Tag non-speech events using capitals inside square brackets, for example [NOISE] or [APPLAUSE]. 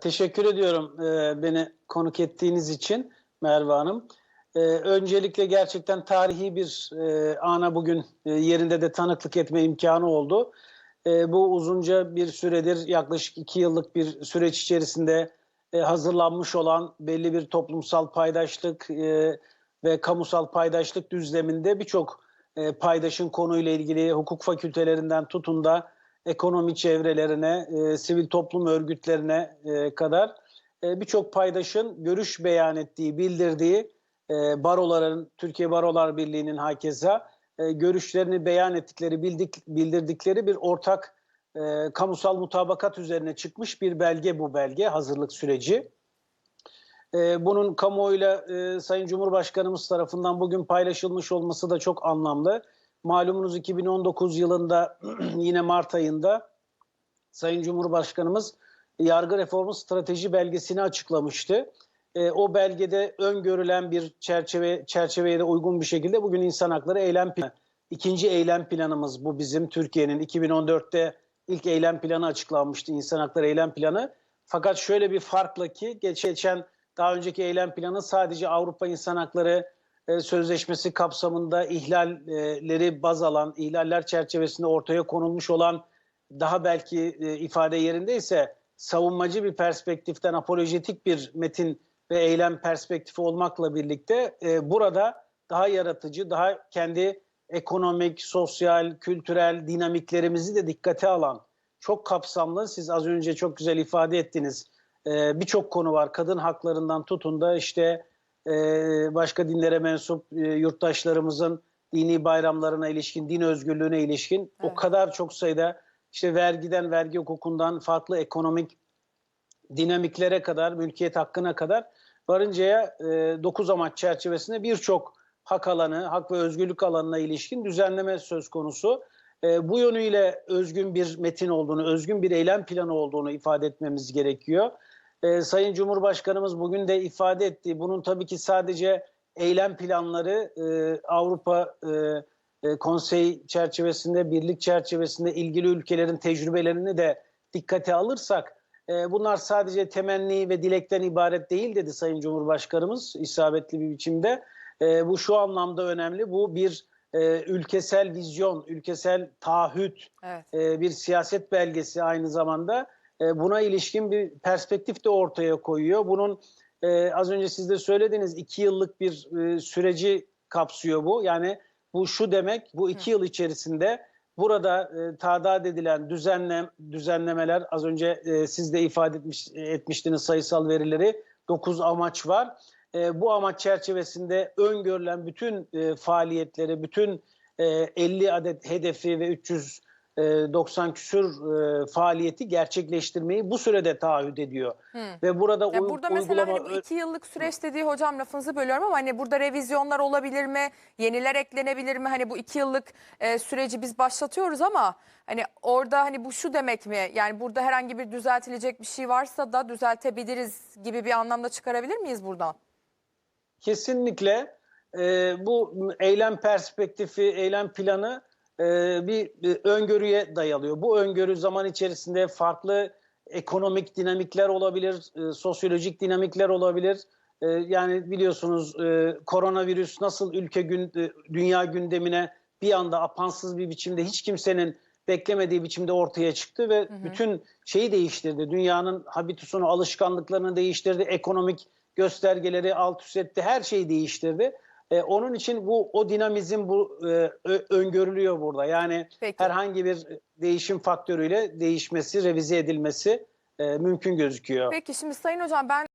Teşekkür ediyorum e, beni konuk ettiğiniz için Merve Hanım. E, öncelikle gerçekten tarihi bir e, ana bugün e, yerinde de tanıklık etme imkanı oldu. E, bu uzunca bir süredir yaklaşık iki yıllık bir süreç içerisinde e, hazırlanmış olan belli bir toplumsal paydaşlık e, ve kamusal paydaşlık düzleminde birçok e, paydaşın konuyla ilgili hukuk fakültelerinden tutun da ekonomi çevrelerine, e, sivil toplum örgütlerine e, kadar e, birçok paydaşın görüş beyan ettiği, bildirdiği e, baroların, Türkiye Barolar Birliği'nin hakeza e, görüşlerini beyan ettikleri, bildik, bildirdikleri bir ortak e, kamusal mutabakat üzerine çıkmış bir belge bu belge, hazırlık süreci. E, bunun kamuoyuyla e, Sayın Cumhurbaşkanımız tarafından bugün paylaşılmış olması da çok anlamlı. Malumunuz 2019 yılında [CLEARS THROAT] yine Mart ayında Sayın Cumhurbaşkanımız yargı reformu strateji belgesini açıklamıştı. E, o belgede öngörülen bir çerçeve çerçeveye de uygun bir şekilde bugün insan hakları eylem planı. İkinci eylem planımız bu bizim Türkiye'nin 2014'te ilk eylem planı açıklanmıştı insan hakları eylem planı. Fakat şöyle bir farkla ki geçen daha önceki eylem planı sadece Avrupa İnsan Hakları e, Sözleşmesi kapsamında ihlalleri baz alan, ihlaller çerçevesinde ortaya konulmuş olan daha belki e, ifade yerindeyse savunmacı bir perspektiften apolojetik bir metin ve eylem perspektifi olmakla birlikte e, burada daha yaratıcı, daha kendi ekonomik, sosyal, kültürel dinamiklerimizi de dikkate alan çok kapsamlı, siz az önce çok güzel ifade ettiniz. E, Birçok konu var. Kadın haklarından tutun da işte e, başka dinlere mensup e, yurttaşlarımızın dini bayramlarına ilişkin, din özgürlüğüne ilişkin o Evet. kadar çok sayıda işte vergiden, vergi hukukundan farklı ekonomik dinamiklere kadar, mülkiyet hakkına kadar varıncaya 9 amaç çerçevesinde birçok hak alanı, hak ve özgürlük alanına ilişkin düzenleme söz konusu. E, bu yönüyle özgün bir metin olduğunu, özgün bir eylem planı olduğunu ifade etmemiz gerekiyor. E, Sayın Cumhurbaşkanımız bugün de ifade etti. Bunun tabii ki sadece eylem planları e, Avrupa e, e, Konsey çerçevesinde, birlik çerçevesinde ilgili ülkelerin tecrübelerini de dikkate alırsak e, bunlar sadece temenni ve dilekten ibaret değil dedi Sayın Cumhurbaşkanımız isabetli bir biçimde. E, bu şu anlamda önemli. Bu bir e, ülkesel vizyon, ülkesel taahhüt, Evet. e, bir siyaset belgesi aynı zamanda. E, buna ilişkin bir perspektif de ortaya koyuyor. Bunun e, az önce siz de söylediniz iki yıllık bir e, süreci kapsıyor bu. Yani bu şu demek, bu iki yıl içerisinde burada e, tadat edilen düzenlem, düzenlemeler az önce e, siz de ifade etmiş, etmiştiniz sayısal verileri. 9 amaç var. E, bu amaç çerçevesinde öngörülen bütün e, faaliyetleri, bütün e, 50 adet hedefi ve 390 küsür e, faaliyeti gerçekleştirmeyi bu sürede taahhüt ediyor. Hı. Ve burada Ya uy- burada mesela uygulama hani bu iki yıllık süreç dediği hocam lafınızı bölüyorum ama hani burada revizyonlar olabilir mi? Yeniler eklenebilir mi? Hani bu iki yıllık e, süreci biz başlatıyoruz ama hani orada hani bu şu demek mi? Yani burada herhangi bir düzeltilecek bir şey varsa da düzeltebiliriz gibi bir anlamda çıkarabilir miyiz buradan? Kesinlikle e, bu eylem perspektifi, eylem planı e, bir, bir öngörüye dayalıyor. Bu öngörü zaman içerisinde farklı ekonomik dinamikler olabilir, e, sosyolojik dinamikler olabilir. E, yani biliyorsunuz e, koronavirüs nasıl ülke gün, e, dünya gündemine bir anda apansız bir biçimde hiç kimsenin beklemediği biçimde ortaya çıktı ve bütün şeyi değiştirdi. Dünyanın habitusunu, alışkanlıklarını değiştirdi. Ekonomik göstergeleri alt üst etti. Her şeyi değiştirdi. E, onun için bu o dinamizm bu e, öngörülüyor burada. Yani Peki. herhangi bir değişim faktörüyle değişmesi, revize edilmesi e, mümkün gözüküyor. Peki şimdi Sayın Hocam ben